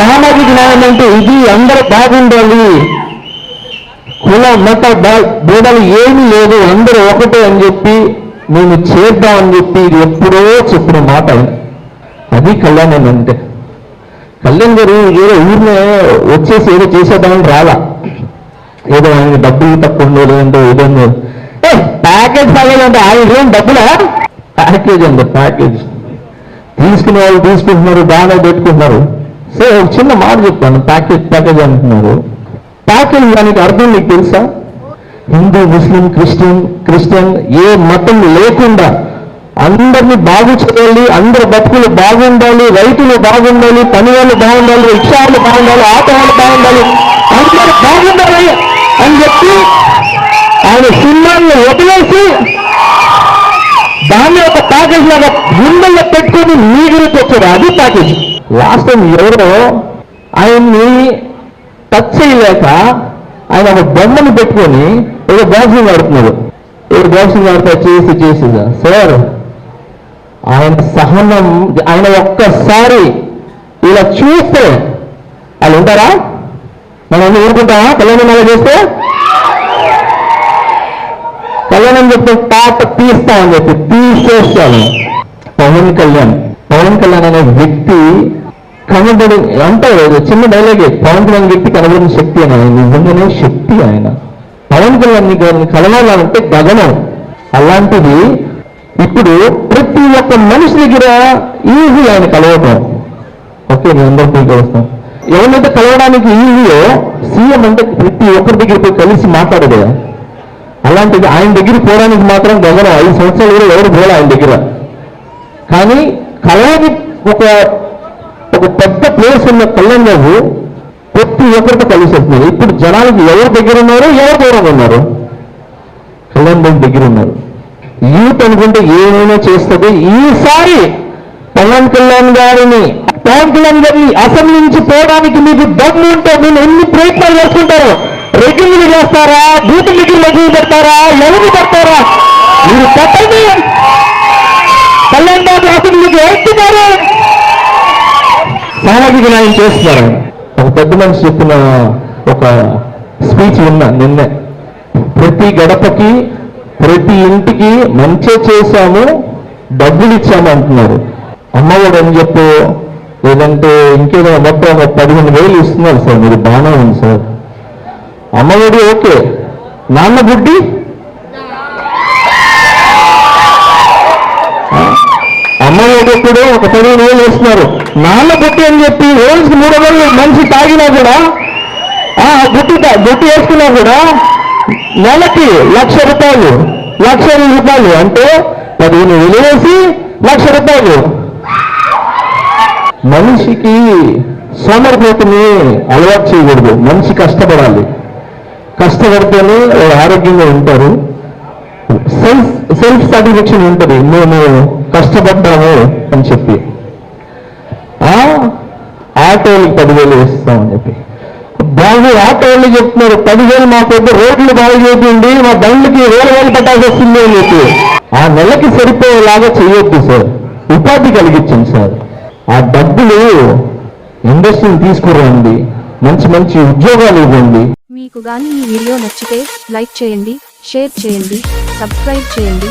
సామాజిక న్యాయం అంటే ఇది అందరూ బాగుండాలి. కుల మత భేదాలు ఏమీ లేదు అందరూ ఒకటే అని చెప్పి మేము చేద్దామని చెప్పి ఇది ఎప్పుడో చెప్పిన మాట అది. కళ్యాణం అంటే. కళ్యాణ్ గారు ఏదో ఊరిలో వచ్చేసి ఏదో చేసేద్దామని రాలా. ఏదో ఆయన డబ్బులు తక్కువ ఉండో లేదంటే ఏదో ఏ ప్యాకేజ్ ప్యాకేజ్ అంటే ఆయన ఏం డబ్బులా? ప్యాకేజ్ అండి ప్యాకేజ్. తీసుకునే వాళ్ళు తీసుకుంటున్నారు బాగానే పెట్టుకుంటున్నారు. సో ఒక చిన్న మాట చెప్తాను. ప్యాకేజ్ ప్యాకేజ్ అంటున్నారు. ప్యాకేజ్ దానికి అర్థం నీకు తెలుసా? హిందూ ముస్లిం క్రిస్టియన్ క్రిస్టియన్ ఏ మతం లేకుండా అందరినీ బాగు చేయాలి అందరి బతుకులు బాగుండాలి రైతులు బాగుండాలి పని వాళ్ళు బాగుండాలి రిక్షాలు బాగుండాలి ఆటో వాళ్ళు బాగుండాలి అందరూ బాగుండాలి అని చెప్పి ఆయన సినిమాన్ని వదిలేసి దాన్ని ఒక ప్యాకేజ్ లాగా గుండెల్లో పెట్టుకొని మీ గురించి వచ్చాడు. అది ప్యాకేజ్ లాస్ట్ టైం ఎవరో ఆయన్ని టచ్ చేయలేక ఆయన ఒక బొమ్మను పెట్టుకొని ఏదో బాక్సింగ్ ఆడుతున్నాడు. ఏదో బాక్సింగ్ ఆడుతా చేసి చేసి. సార్ ఆయన సహనం ఆయన ఒక్కసారి ఇలా చూస్తే వాళ్ళు ఉంటారా? మనం అన్ని ఊరుకుంటామా? కళ్యాణం అలా చేస్తే? కళ్యాణం చెప్తే పాట తీస్తామని చెప్పి తీసేస్తాను. పవన్ కళ్యాణ్. పవన్ కళ్యాణ్ అనే వ్యక్తి కనబడి అంటారు చిన్న డైలాగే పవన్ కళ్యాణ్ వ్యక్తి కనబడిన శక్తి అని ఆయన నిజంగానే శక్తి ఆయన. పవన్ కళ్యాణ్ గారిని కలవాలంటే గగనం. అలాంటిది ఇప్పుడు ప్రతి ఒక్క మనిషి దగ్గర ఈజీ ఆయన కలవటం. ఓకే నేను అందరికీ కలుస్తాం ఎవరినైతే కలవడానికి ఈజీయో సీఎం అంటే ప్రతి ఒక్కరి దగ్గర పోయి కలిసి మాట్లాడదే. అలాంటిది ఆయన దగ్గర పోవడానికి మాత్రం గగనం ఐదు సంవత్సరాలు కూడా ఎవరు పోలే ఆయన దగ్గర. కానీ కలవని ఒక ఒక పెద్ద ప్లేస్ ఉన్న కళ్యాణ్ గారు ప్రతి ఒక్కరితో కలిసి వస్తున్నారు ఇప్పుడు జనాలకి ఎవరు దగ్గర ఉన్నారు? ఎవరు దూరంగా ఉన్నారు? కళ్యాణ్ బాబు దగ్గర ఉన్నారు. యూత్ అనుకుంటే ఏమైనా చేస్తుంది? ఈసారి పవన్ కళ్యాణ్ గారిని పవన్ కళ్యాణ్ గారిని అసెంబ్లీ నుంచి పోవడానికి మీకు దమ్ము ఉంటే మీరు ఎన్ని ప్రయత్నాలు చేసుకుంటారు రెగ్యులర్ చేస్తారా? బూత్ మీటింగ్ రెగ్యులర్ పెడతారా? ఎవరు పెడతారా? మీరు పెట్టండి. కళ్యాణ్ బాబు అసెంబ్లీకి వెళ్తున్నారు. సామాజిక న్యాయం చేస్తున్నారు. ఒక పెద్ద మనిషి చెప్పిన ఒక స్పీచ్ విన్నా నిన్నే. ప్రతి గడపకి ప్రతి ఇంటికి మంచి చేశాము డబ్బులు ఇచ్చాము అంటున్నారు. అమ్మఒడు అని చెప్పు లేదంటే ఇంకేదో మొత్తం ఒక పదిహేను వేలు ఇస్తున్నారు సార్ మీరు బాగానే ఉంది సార్. అమ్మఒడి ఓకే. నాన్న బుడ్డి? అమ్మఒడి ఒక పదిహేను రోజులు వేస్తున్నారు. నాన్న బుట్టి అని చెప్పి రోజుకి మూడు రోజులు మనిషి తాగినా కూడా ఆ బుట్టి తా- బుట్టి వేసుకున్నా కూడా నెలకి లక్ష రూపాయలు లక్ష రూపాయలు. అంటే పదిహేను వేలు వేసి లక్ష రూపాయలు. మనిషికి సోమరిపోతుని అలవాటు చేయకూడదు. మనిషి కష్టపడాలి. కష్టపడితేనే ఆరోగ్యంగా ఉంటారు. సెల్ఫ్ సెల్ఫ్ సాటిస్ఫాక్షన్ ఉంటుంది. మేము కష్టపడ్డాము అని చెప్పి. ఆ ఆటోలకి పదివేలు వేస్తామని చెప్పి. బాగు ఆటోళ్ళు చెప్తున్నారు పదివేలు మా పెద్ద రోడ్లు బాగు చేయండి మా బండ్లకి వేల వేలు పెట్టాల్సి వస్తుంది అని చెప్పి. ఆ నెలకి సరిపోయేలాగా చేయొద్దు సార్. ఉపాధి కలిగించండి సార్. ఆ డబ్బులు ఇండస్ట్రీని తీసుకురండి మంచి మంచి ఉద్యోగాలు ఇవ్వండి. మీకు గాని ఈ వీడియో నచ్చితే లైక్ చేయండి షేర్ చేయండి సబ్స్క్రైబ్ చేయండి.